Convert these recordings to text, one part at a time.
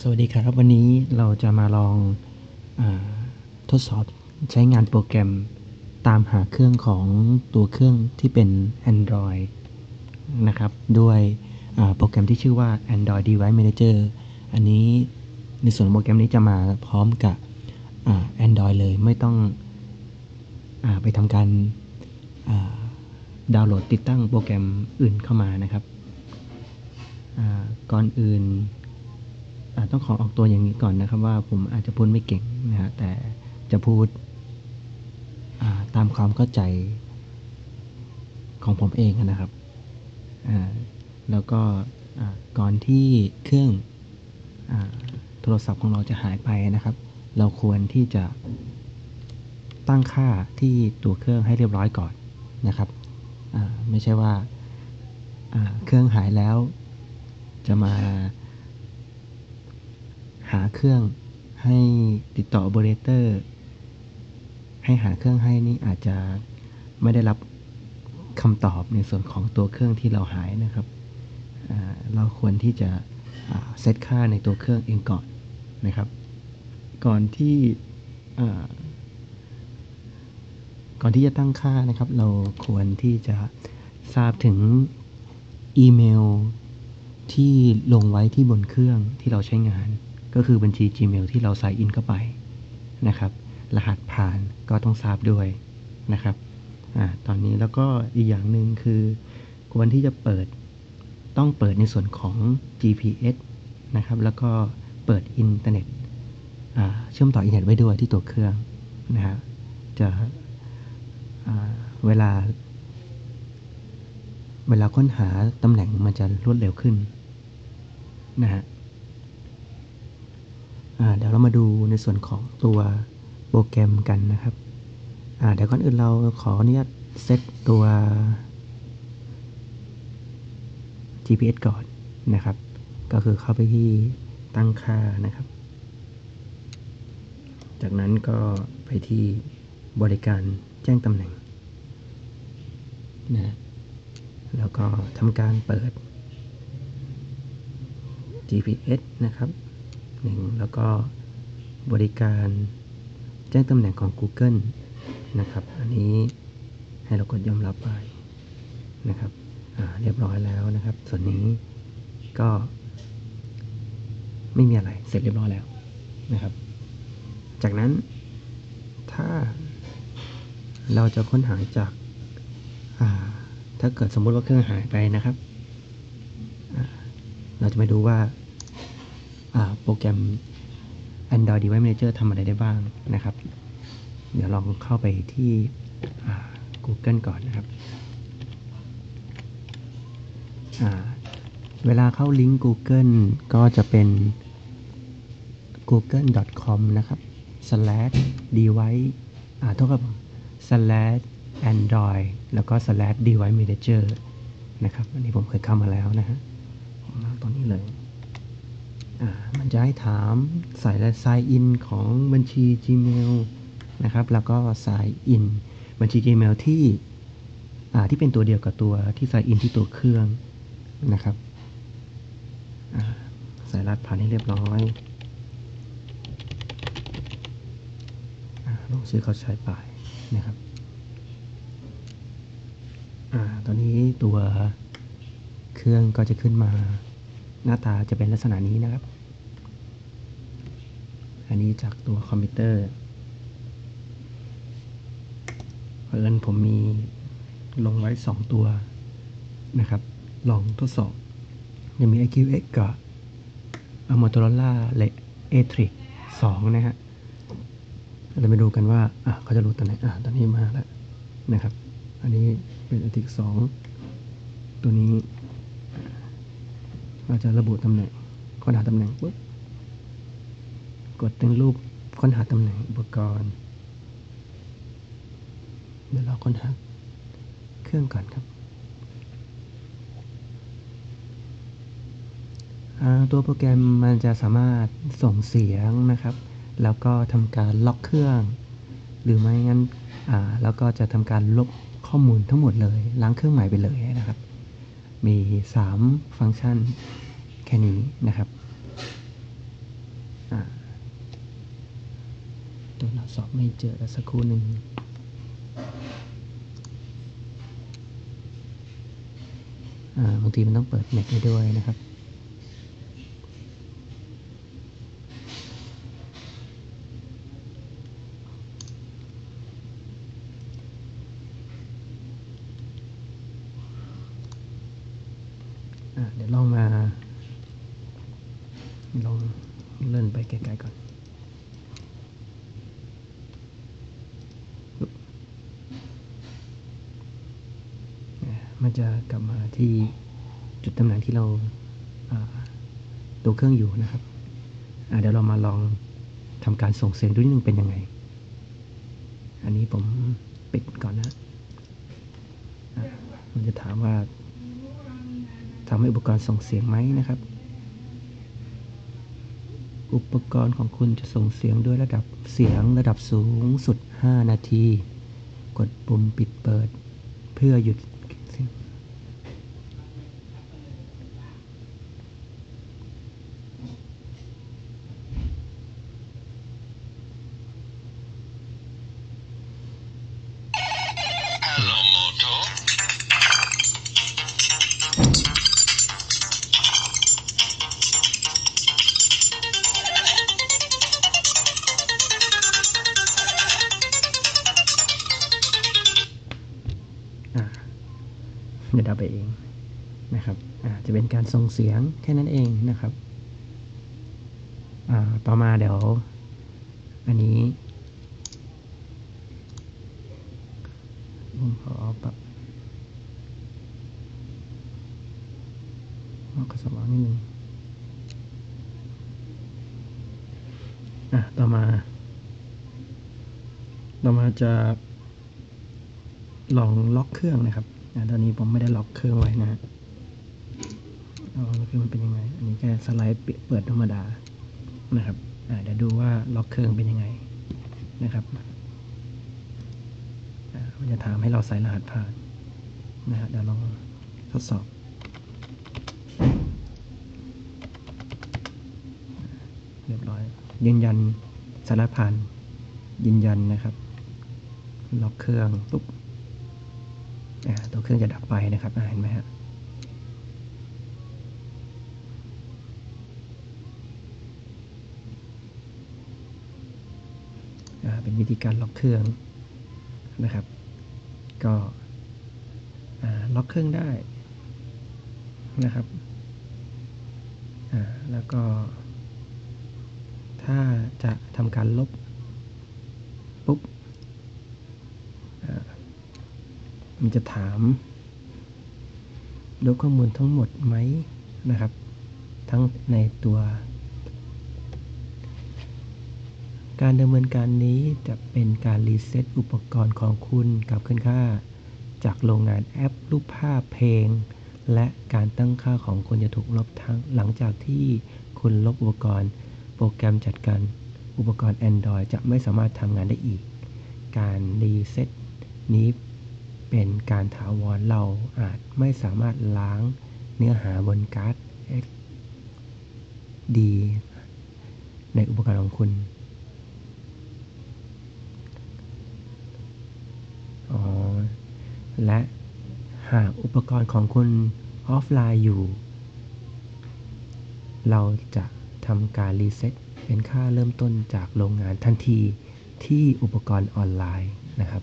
สวัสดีครับ วันนี้เราจะมาลองอทดสอบใช้งานโปรแกรมตามหาเครื่องของตัวเครื่องที่เป็น Android นะครับ ด้วยโปรแกรมที่ชื่อว่า Android Device Manager อันนี้ในส่วนของโปรแกรมนี้จะมาพร้อมกับอ่า Android เลยไม่ต้องอไปทำการดาวน์โหลดติดตั้งโปรแกรมอื่นเข้ามานะครับก่อนอื่น ต้องขอออกตัวอย่างนี้ก่อนนะครับ ว่าผมอาจจะพูดไม่เก่งนะฮะแต่จะพูดาตามความเข้าใจของผมเองนะครับ แล้วก็ก่อนที่เครื่องอโทรศัพท์ของเราจะหายไปนะครับ เราควรที่จะตั้งค่าที่ตัวเครื่องให้เรียบร้อยก่อนนะครับ ไม่ใช่ว่าเครื่องหายแล้วจะมา หาเครื่องให้ติดต่อ operator ให้หาเครื่องให้นี่อาจจะไม่ได้รับคำตอบในส่วนของตัวเครื่องที่เราหายนะครับ เราควรที่จะเซตค่าในตัวเครื่องเองก่อนนะครับ ก่อนที่ก่อนที่จะตั้งค่านะครับ เราควรที่จะทราบถึงอีเมลที่ลงไว้ที่บนเครื่องที่เราใช้งาน ก็คือบัญชี Gmail ที่เราใส่อินเข้าไปนะครับ รหัสผ่านก็ต้องทราบด้วยนะครับอ่าตอนนี้แล้วก็อีกอย่างหนึ่งคือควรที่จะเปิดต้องเปิดในส่วนของ GPS นะครับ แล้วก็เปิดอินเทอร์เน็ตเชื่อมต่ออินเทอร์เน็ตไว้ด้วยที่ตัวเครื่องนะฮะจะเวลา เวลาค้นหาตำแหน่งมันจะรวดเร็วขึ้นนะฮะ เดี๋ยวเรามาดูในส่วนของตัวโปรแกรมกันนะครับเดี๋ยวก่อนอื่นเราขออนุญาตเซตตัว GPS ก่อนนะครับ ก็คือเข้าไปที่ตั้งค่านะครับ จากนั้นก็ไปที่บริการแจ้งตำแหน่งนะแล้วก็ทำการเปิด GPS นะครับ หนึ่งแล้วก็บริการแจ้งตำแหน่งของ Google นะครับ อันนี้ให้เรากดยอมรับไปนะครับเรียบร้อยแล้วนะครับ ส่วนนี้ก็ไม่มีอะไรเสร็จเรียบร้อยแล้วนะครับ จากนั้นถ้าเราจะค้นหาจากาถ้าเกิดสมมุติว่าเครื่องหายไปนะครับ เราจะมาดูว่า โปรแกรม Android Device Manager ทำอะไรได้บ้างนะครับ เดี๋ยวลองเข้าไปที่ Google ก่อนนะครับ เวลาเข้าลิงก์ Google ก็จะเป็น google.com นะครับ slash device อ่าโทษครับ slash android แล้วก็ slash device manager นะครับ อันนี้ผมเคยเข้ามาแล้วนะฮะ ผมเอาตรงนี้เลย มันจะให้ถามใส่และ sign in ของบัญชี Gmail นะครับ แล้วก็ sign in บัญชี Gmail ที่ที่เป็นตัวเดียวกับตัวที่ sign in ที่ตัวเครื่องนะครับอ่าใส่รหัสผ่านให้เรียบร้อยอลงชื่อเขาใช้ไปนะครับอตอนนี้ตัวเครื่องก็จะขึ้นมาหน้าตาจะเป็นลักษณะนี้นะครับ อันนี้จากตัวคอมพิวเตอร์เอิญผมมีลงไว้ 2 ตัวนะครับ ลองทดสอบ ยังมี IQX กับ Motorola Atrix 2 นะฮะเรามาดูกันว่า อะเขาจะรู้ตอนไหน อะ ตอนนี้มาแล้วนะครับ อันนี้เป็นอติกสองตัวนี้ เราจะระบุตำแหน่งค้นหาตำแหน่งปุ๊บ กดเป็นรูปค้นหาตำแหน่งอุปกรณ์ เดี๋ยวเราค้นหาเครื่องก่อนครับ ตัวโปรแกรมมันจะสามารถส่งเสียงนะครับ แล้วก็ทำการล็อกเครื่อง หรือไม่งั้นแล้วก็จะทำการลบข้อมูลทั้งหมดเลย ล้างเครื่องใหม่ไปเลยนะครับ มี 3 ฟังก์ชันแค่นี้นะครับ ตัวหน้า สอบไม่เจอแล้วสักครู่หนึ่งอ่าบางทีมันต้องเปิดเน็ตให้ด้วยนะครับอะเดี๋ยวลองมาลองเลื่อนไปไกลๆก่อนปึ๊บอะมัน จะกลับมาที่จุดตำแหน่งที่เราาตัวเครื่องอยู่นะครับเดี๋ยวเรามาลองทำการส่งเสียงดูนิดนึงเป็นยังไง อันนี้ผมปิดก่อนนะะมันจะถามว่าทำให้อุปกรณ์ส่งเสียงไหมนะครับ อุปกรณ์ของคุณจะส่งเสียงด้วยระดับเสียงระดับสูงสุด 5 นาที กดปุ่มปิดเปิด เพื่อหยุด เดี๋ยวเดาไปเองนะครับจะเป็นการส่งเสียงแค่นั้นเองนะครับต่อมาเดี๋ยว อันนี้ผมขอปรับเอากระสว่างนิดนึงอะต่อมา ต่อมาจะลองล็อกเครื่องนะครับ อ่าตอนนี้ผมไม่ได้ล็อกเครื่องไว้นะฮะเอาล็อกเครื่องมันเป็นยังไง อันนี้แค่สไลด์เปิดธรรมดานะครับอ่าเดี๋ยวดูว่าล็อกเครื่องเป็นยังไงนะครับอ่ามันจะถามให้เราใส่รหัสผ่านนะฮะเดี๋ยวลองทดสอบเรียบร้อย ยืนยันสารผ่านยืนยันนะครับ ล็อกเครื่องปุ๊บ เครื่องจะดับไปนะครับเห็นไหมฮะเป็นวิธีการล็อกเครื่องนะครับ ก็ล็อกเครื่องได้นะครับแล้วก็ถ้าจะทำการลบอ่า มันจะถามลบข้อมูลทั้งหมดไหมนะครับ ทั้งในตัว การดำเนินการนี้จะเป็นการรีเซ็ตอุปกรณ์ของคุณกลับขึ้นค่า จากโรงงานแอปรูปภาพเพลง และการตั้งค่าของคุณจะถูกลบทั้งหลังจากที่คุณลบอุปกรณ์ โปรแกรมจัดการอุปกรณ์ Android จะไม่สามารถทำงานได้อีก การรีเซ็ตนี้ เป็นการถาวรเราอาจไม่สามารถล้างเนื้อหาบนการ์ด SD ในอุปกรณ์ของคุณอ๋อและหากอุปกรณ์ของคุณออฟไลน์อยู่ เราจะทำการรีเซ็ตเป็นค่าเริ่มต้นจากโรงงานทันทีที่อุปกรณ์ออนไลน์นะครับ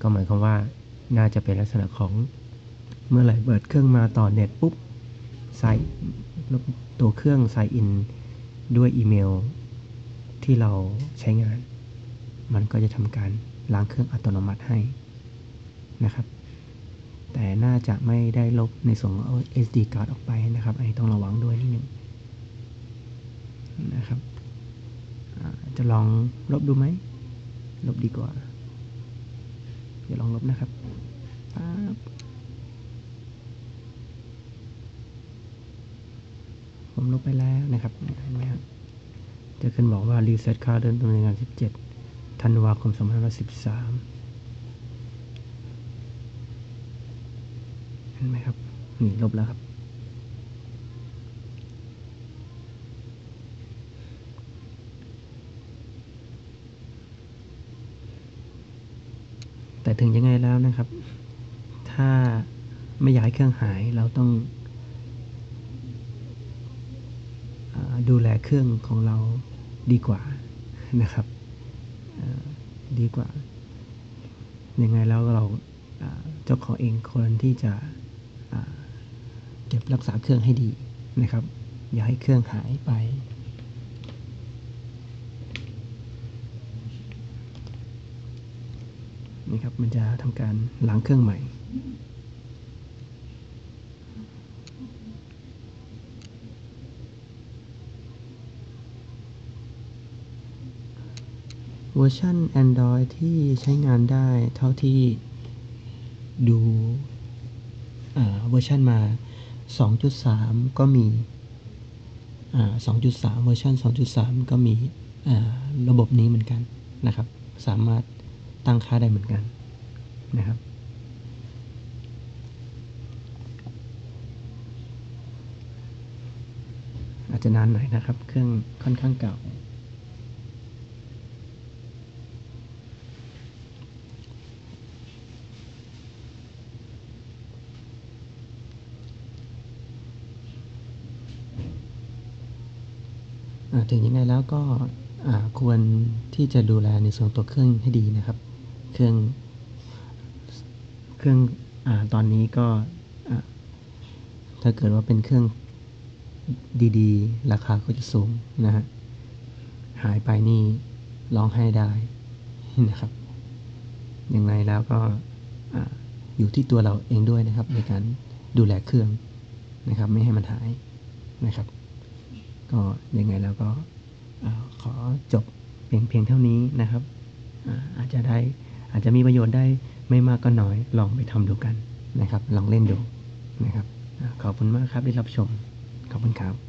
ก็หมายความว่า น่าจะเป็นลักษณะของเมื่อไหร่เปิดเครื่องมาต่อเน็ตปุ๊บใส่ตัวเครื่องใส่อินด้วยอีเมล ที่เราใช้งาน มันก็จะทำการล้างเครื่องอัตโนมัติให้นะครับ แต่น่าจะไม่ได้ลบในส่วนของ SD card ออกไปนะครับอันนี้ต้องระวังด้วยนิดนึงนะครับ จะลองลบดูไหม ลบดีกว่า เดี๋ยวลองลบนะครับป๊าบผมลบไปแล้วนะครับเห็นไหมครับจะขึ้นบอกว่ารีเซ็ตค่าเดินดำเนินงาน 17 ธันวาคม 2513 เห็นไหมครับ นี่ลบแล้วครับ ถึงยังไงแล้วนะครับ ถ้าไม่อยากให้เครื่องหายเราต้องอดูแลเครื่องของเราดีกว่านะครับดีกว่า ยังไงแล้วเราเจ้าของเองควรที่จะเก็บรักษาเครื่องให้ดีนะครับ อย่าให้เครื่องหายไป นี่ครับมันจะทำการล้างเครื่องใหม่เวอร์ชัน Android ที่ใช้งานได้เท่าที่ดูเวอร์ชันมา 2.3 ก็มีอ่า2.3 เวอร์ชัน2.3 ก็มีระบบนี้เหมือนกันนะครับ สามารถ ตั้งค่าได้เหมือนกันนะครับอาจจะนานหน่อยนะครับ เครื่องค่อนข้างเก่า ถึงยังไงแล้วก็ควรที่จะดูแลในส่วนตัวเครื่องให้ดีนะครับ เครื่องเครื่องอตอนนี้ก็ถ้าเกิดว่าเป็นเครื่องดีๆ ราคาก็จะสูงนะฮะหายไปนี่ร้องไห้ได้นะครับยังไงแล้วก็ออยู่ที่ตัวเราเองด้วยนะครับ ในการดูแลเครื่องนะครับ ไม่ให้มันหายนะครับ ก็ยังไงแล้วก็อขอจบเพียงเพียงเท่านี้นะครับออาจจะได้ อาจจะมีประโยชน์ได้ไม่มากก็น้อยลองไปทำดูกันนะครับ ลองเล่นดูนะครับ ขอบคุณมากครับที่รับชม ขอบคุณครับ